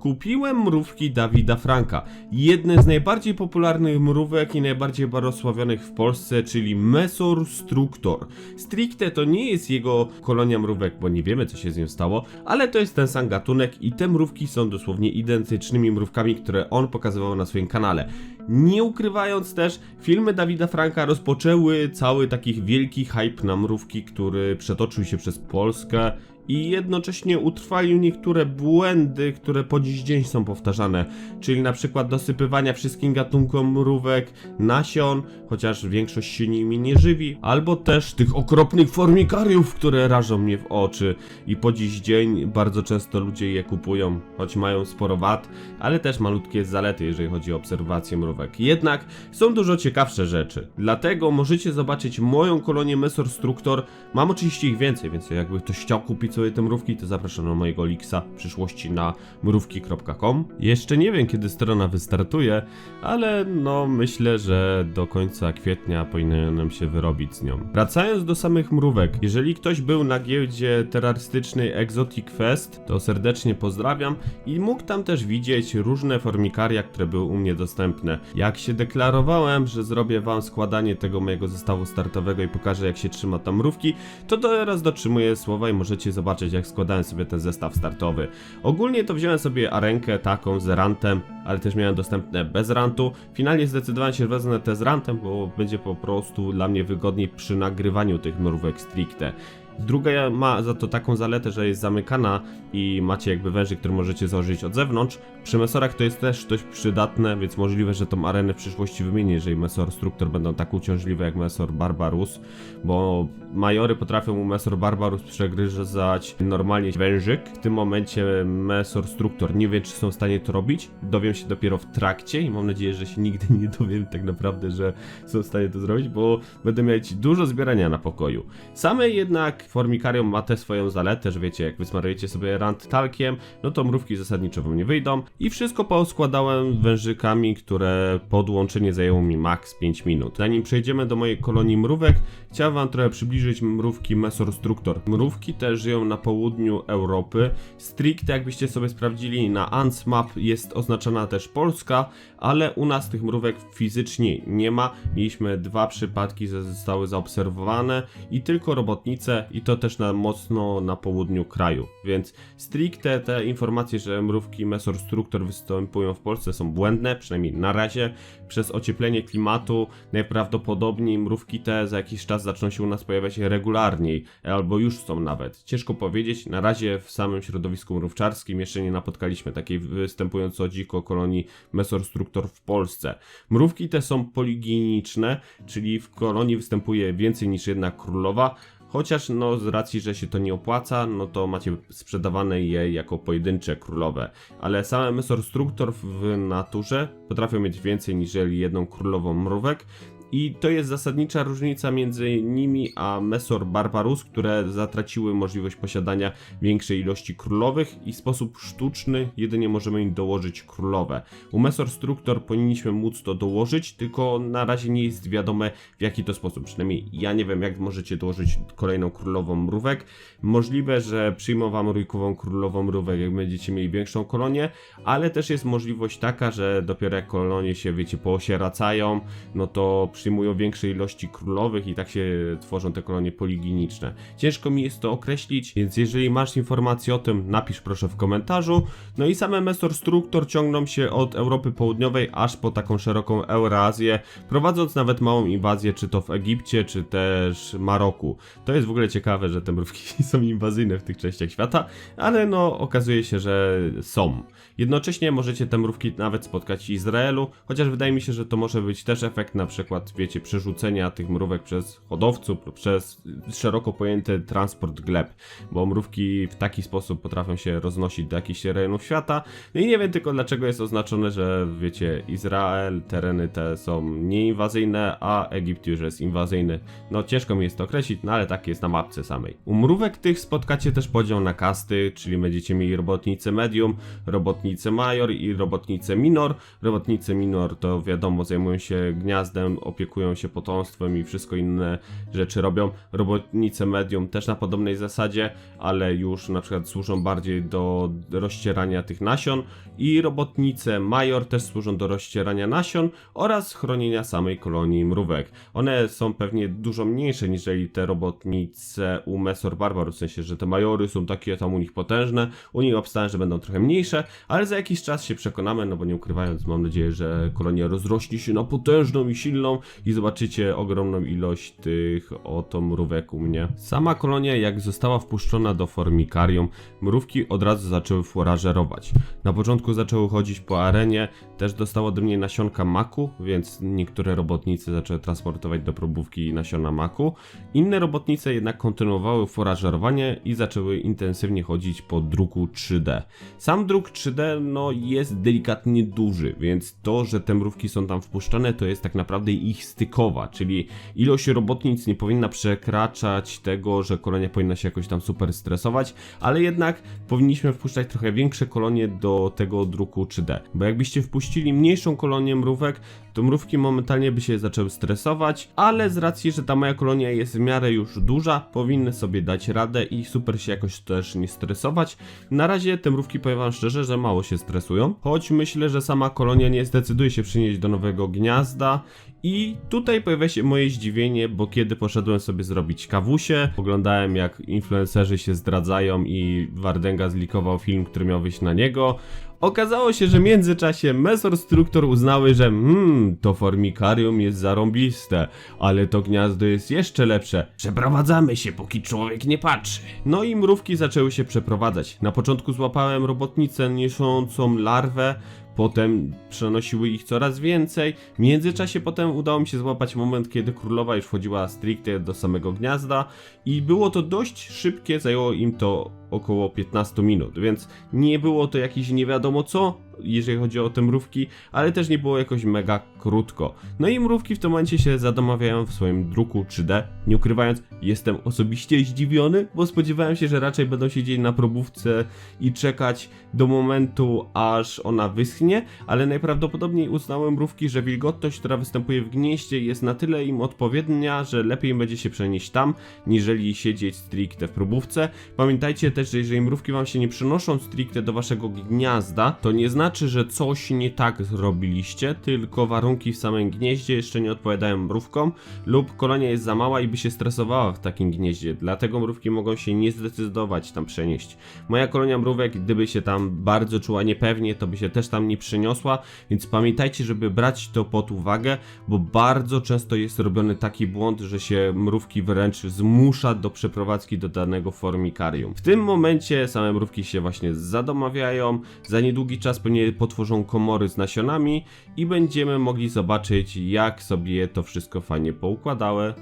Kupiłem mrówki Dawida Franka, jedne z najbardziej popularnych mrówek i najbardziej barosławionych w Polsce, czyli Mesor Structor. Stricte to nie jest jego kolonia mrówek, bo nie wiemy co się z nią stało, ale to jest ten sam gatunek i te mrówki są dosłownie identycznymi mrówkami, które on pokazywał na swoim kanale. Nie ukrywając też, filmy Dawida Franka rozpoczęły cały taki wielki hype na mrówki, który przetoczył się przez Polskę i jednocześnie utrwalił niektóre błędy, które po dziś dzień są powtarzane, czyli na przykład dosypywania wszystkim gatunkom mrówek nasion, chociaż większość się nimi nie żywi, albo też tych okropnych formikariów, które rażą mnie w oczy. I po dziś dzień bardzo często ludzie je kupują, choć mają sporo wad, ale też malutkie zalety, jeżeli chodzi o obserwację mrówek. Jednak są dużo ciekawsze rzeczy, dlatego możecie zobaczyć moją kolonię Mesor Structor, mam oczywiście ich więcej, więc jakby ktoś chciał kupić sobie te mrówki, to zapraszam na mojego Linksa w przyszłości na mrówki.com. Jeszcze nie wiem, kiedy strona wystartuje, ale no myślę, że do końca kwietnia powinno nam się wyrobić z nią. Wracając do samych mrówek, jeżeli ktoś był na giełdzie terrorystycznej Exotic Fest, to serdecznie pozdrawiam i mógł tam też widzieć różne formikaria, które były u mnie dostępne. Jak się deklarowałem, że zrobię wam składanie tego mojego zestawu startowego i pokażę jak się trzyma tam mrówki, to teraz dotrzymuję słowa i możecie zobaczyć jak składałem sobie ten zestaw startowy. Ogólnie to wziąłem sobie arenkę taką z rantem, ale też miałem dostępne bez rantu. Finalnie zdecydowałem się, że wezmę te z rantem, bo będzie po prostu dla mnie wygodniej przy nagrywaniu tych mrówek stricte. Druga ma za to taką zaletę, że jest zamykana i macie jakby węży, które możecie założyć od zewnątrz. Przy mesorach to jest też dość przydatne, więc możliwe, że tą arenę w przyszłości wymienię, jeżeli mesor struktur będą tak uciążliwe jak mesor barbarus, bo majory potrafią u mesor barbarus przegryzać normalnie wężyk. W tym momencie mesor struktur nie wiem, czy są w stanie to robić. Dowiem się dopiero w trakcie i mam nadzieję, że się nigdy nie dowiem tak naprawdę, że są w stanie to zrobić, bo będę mieć dużo zbierania na pokoju. Same jednak formikarium ma tę swoją zaletę, że wiecie, jak wysmarujecie sobie rant talkiem, no to mrówki zasadniczo wam nie wyjdą i wszystko poskładałem wężykami, które podłączenie zajęło mi max 5 minut. Zanim przejdziemy do mojej kolonii mrówek, chciałem wam trochę przybliżyć mrówki Mesor Structor. Mrówki te żyją na południu Europy. Stricte jakbyście sobie sprawdzili na Ants Map jest oznaczona też Polska, ale u nas tych mrówek fizycznie nie ma. Mieliśmy dwa przypadki, zostały zaobserwowane i tylko robotnice i to też na mocno na południu kraju. Więc stricte te informacje, że mrówki Mesor Structor występują w Polsce są błędne, przynajmniej na razie. Przez ocieplenie klimatu najprawdopodobniej mrówki te za jakiś czas zaczną się u nas pojawiać regularniej, albo już są nawet. Ciężko powiedzieć, na razie w samym środowisku mrówczarskim jeszcze nie napotkaliśmy takiej występująco dziko kolonii Mesor Structor w Polsce. Mrówki te są poliginiczne, czyli w kolonii występuje więcej niż jedna królowa, Chociaż no z racji, że się to nie opłaca, no to macie sprzedawane je jako pojedyncze królowe. Ale same Mesor Structor w naturze potrafią mieć więcej niż jedną królową mrówek. I to jest zasadnicza różnica między nimi a Mesor Barbarus, które zatraciły możliwość posiadania większej ilości królowych i w sposób sztuczny jedynie możemy im dołożyć królowe. U Mesor Structor powinniśmy móc to dołożyć, tylko na razie nie jest wiadome w jaki to sposób. Przynajmniej ja nie wiem jak możecie dołożyć kolejną królową mrówek. Możliwe, że przyjmą wam rójkową królową mrówek, jak będziecie mieli większą kolonię, ale też jest możliwość taka, że dopiero jak kolonie się, wiecie, poosieracają, no to przyjmują większe ilości królowych i tak się tworzą te kolonie poliginiczne. Ciężko mi jest to określić, więc jeżeli masz informacje o tym, napisz proszę w komentarzu. No i same Mesor Structor ciągną się od Europy Południowej aż po taką szeroką Eurazję, prowadząc nawet małą inwazję, czy to w Egipcie, czy też Maroku. To jest w ogóle ciekawe, że te mrówki są inwazyjne w tych częściach świata, ale no okazuje się, że są. Jednocześnie możecie te mrówki nawet spotkać w Izraelu, chociaż wydaje mi się, że to może być też efekt na przykład, wiecie, przerzucenia tych mrówek przez hodowców przez szeroko pojęty transport gleb, bo mrówki w taki sposób potrafią się roznosić do jakichś rejonów świata. No i nie wiem tylko dlaczego jest oznaczone, że wiecie, Izrael, tereny te są nieinwazyjne, a Egipt już jest inwazyjny. No ciężko mi jest to określić, no ale tak jest na mapce samej. U mrówek tych spotkacie też podział na kasty, czyli będziecie mieli robotnice medium, robotnice major i robotnice minor. Robotnice minor to wiadomo zajmują się gniazdem, opiekują się potomstwem i wszystko inne rzeczy robią. Robotnice medium też na podobnej zasadzie, ale już na przykład służą bardziej do rozcierania tych nasion i robotnice major też służą do rozcierania nasion oraz chronienia samej kolonii mrówek. One są pewnie dużo mniejsze niż te robotnice u Mesor Barbarus, w sensie, że te majory są takie tam u nich potężne, u nich obstałem, że będą trochę mniejsze, ale za jakiś czas się przekonamy, no bo nie ukrywając, mam nadzieję, że kolonia rozrośnie się na potężną i silną i zobaczycie ogromną ilość tych oto mrówek u mnie. Sama kolonia, jak została wpuszczona do formikarium, mrówki od razu zaczęły forażerować. Na początku zaczęły chodzić po arenie, też dostało ode mnie nasionka maku, więc niektóre robotnice zaczęły transportować do probówki nasiona maku. Inne robotnice jednak kontynuowały forażerowanie i zaczęły intensywnie chodzić po druku 3D. Sam druk 3D no, jest delikatnie duży, więc to, że te mrówki są tam wpuszczane, to jest tak naprawdę ich stykowa, czyli ilość robotnic nie powinna przekraczać tego, że kolonia powinna się jakoś tam super stresować, ale jednak powinniśmy wpuszczać trochę większe kolonie do tego druku 3D, bo jakbyście wpuścili mniejszą kolonię mrówek, to mrówki momentalnie by się zaczęły stresować, ale z racji, że ta moja kolonia jest w miarę już duża, powinny sobie dać radę i super się jakoś też nie stresować. Na razie te mrówki, powiem wam szczerze, że mało się stresują, choć myślę, że sama kolonia nie zdecyduje się przynieść do nowego gniazda i tutaj pojawia się moje zdziwienie, bo kiedy poszedłem sobie zrobić kawusie, oglądałem jak influencerzy się zdradzają i Wardenga zlikował film, który miał wyjść na niego. Okazało się, że w międzyczasie Mesor Struktor uznały, że hmm, to formikarium jest zarąbiste, ale to gniazdo jest jeszcze lepsze. Przeprowadzamy się, póki człowiek nie patrzy. No i mrówki zaczęły się przeprowadzać. Na początku złapałem robotnicę niosącą larwę, Potem przenosiły ich coraz więcej. W międzyczasie potem udało mi się złapać moment, kiedy królowa już wchodziła stricte do samego gniazda i było to dość szybkie, zajęło im to około 15 minut, więc nie było to jakieś nie wiadomo co, jeżeli chodzi o te mrówki, ale też nie było jakoś mega krótko. No i mrówki w tym momencie się zadomawiają w swoim druku 3D. Nie ukrywając, jestem osobiście zdziwiony, bo spodziewałem się, że raczej będą siedzieć na probówce i czekać do momentu, aż ona wyschnie, ale najprawdopodobniej uznały mrówki, że wilgotność, która występuje w gnieździe jest na tyle im odpowiednia, że lepiej będzie się przenieść tam, niżeli siedzieć stricte w probówce. Pamiętajcie też, że jeżeli mrówki wam się nie przenoszą stricte do waszego gniazda, to nie znaczy, że coś nie tak zrobiliście, tylko warunki w samym gnieździe jeszcze nie odpowiadają mrówkom lub kolonia jest za mała i by się stresowała w takim gnieździe, dlatego mrówki mogą się nie zdecydować tam przenieść. Moja kolonia mrówek, gdyby się tam bardzo czuła niepewnie, to by się też tam nie przeniosła, więc pamiętajcie, żeby brać to pod uwagę, bo bardzo często jest robiony taki błąd, że się mrówki wręcz zmusza do przeprowadzki do danego formikarium. W tym momencie same mrówki się właśnie zadomawiają, za niedługi czas pewnie potworzą komory z nasionami i będziemy mogli zobaczyć jak sobie to wszystko fajnie poukładały.